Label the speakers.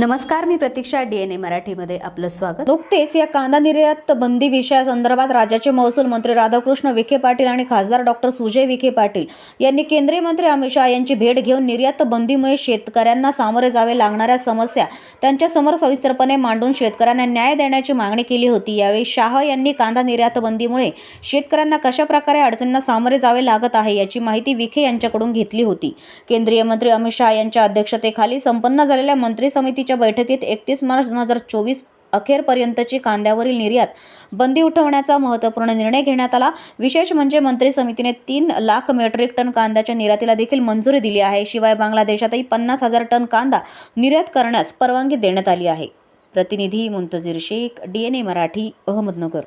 Speaker 1: नमस्कार मी प्रतीक्षा D N ए मराठीमध्ये आपलं स्वागत.
Speaker 2: नुकतेच या कांदा निर्यात बंदी विषयासंदर्भात राज्याचे महसूल मंत्री राधाकृष्ण विखे पाटील आणि खासदार डॉक्टर सुजय विखे पाटील यांनी केंद्रीय मंत्री अमित शहा यांची भेट घेऊन निर्यात बंदीमुळे शेतकऱ्यांना सामोरे जावे लागणाऱ्या समस्या त्यांच्यासमोर सविस्तरपणे मांडून शेतकऱ्यांना न्याय देण्याची मागणी केली होती. यावेळी शाह यांनी कांदा निर्यात बंदीमुळे शेतकऱ्यांना कशा प्रकारे अडचणींना सामोरे जावे लागत आहे याची माहिती विखे यांच्याकडून घेतली होती. केंद्रीय मंत्री अमित शहा यांच्या अध्यक्षतेखाली संपन्न झालेल्या मंत्री समितीच्या बैठकीत एकतीस मार्च दोन हजार चोवीस अखेरपर्यंतची कांद्यावरील निर्यात बंदी उठवण्याचा महत्त्वपूर्ण निर्णय घेण्यात आला. विशेष म्हणजे मंत्री समितीने तीन लाख मेट्रिक टन कांद्याच्या निर्यातीला देखील मंजुरी दिली आहे. शिवाय बांगलादेशातही पन्नास हजार टन कांदा निर्यात करण्यास परवानगी देण्यात आली आहे. प्रतिनिधी Muntazir Shaikh D N A Marathi Ahmednagar.